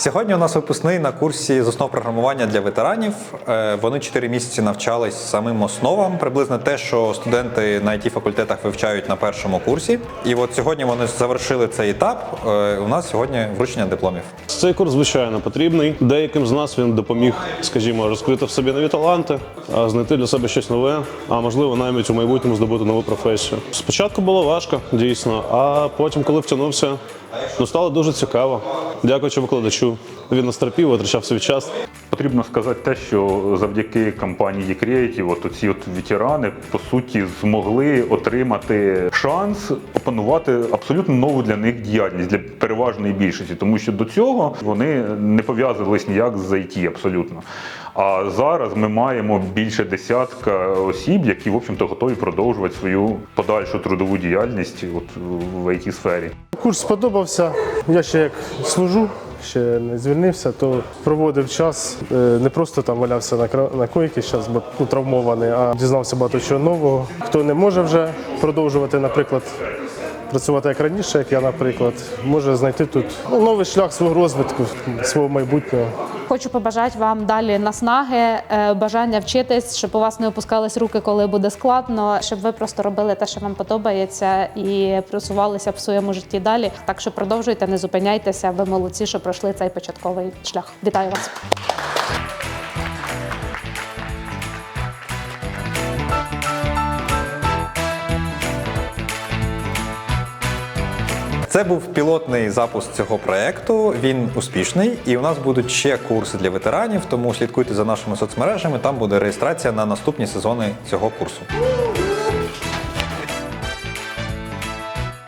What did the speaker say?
Сьогодні у нас випускний на курсі з основ програмування для ветеранів. Е, Вони 4 місяці навчались самим основам, приблизно те, що студенти на it факультетах вивчають на першому курсі. І от сьогодні вони завершили цей етап. Е, У нас сьогодні вручення дипломів. Цей курс, звичайно, потрібний. Деяким з нас він допоміг, скажімо, розкрити в собі нові таланти, знайти для себе щось нове, а можливо, навіть у майбутньому здобути нову професію. Спочатку було важко, дійсно, а потім, коли втягнувся, ну стало дуже цікаво. Дякуючи викладачу. Він нас терпів, витрачав свій час. Потрібно сказати те, що завдяки компанії Creative, от ці от ветерани по суті змогли отримати шанс опанувати абсолютно нову для них діяльність для переважної більшості, тому що до цього вони не пов'язувались ніяк з IT абсолютно. А зараз ми маємо більше десятка осіб, які в общем-то готові продовжувати свою подальшу трудову діяльність от в it сфері. Курс сподобався. Я ще як служу, ще не звільнився, то проводив час. е, Не просто там валявся на на койці, зараз ну, травмований, а дізнався багато чого нового. Хто не може вже продовжувати, наприклад, працювати як раніше, як я, наприклад, може знайти тут ну, новий шлях свого розвитку, свого майбутнього. Хочу побажати вам далі наснаги, е, бажання вчитись, щоб у вас не опускались руки, коли буде складно, щоб ви просто робили те, що вам подобається, і просувалися в своєму житті далі. Так що продовжуйте, не зупиняйтеся. Ви молодці, що пройшли цей початковий шлях. Вітаю вас! Це був пілотний запуск цього проекту. Він успішний, і у нас будуть ще курси для ветеранів. Тому слідкуйте за нашими соцмережами. Там буде реєстрація на наступні сезони цього курсу.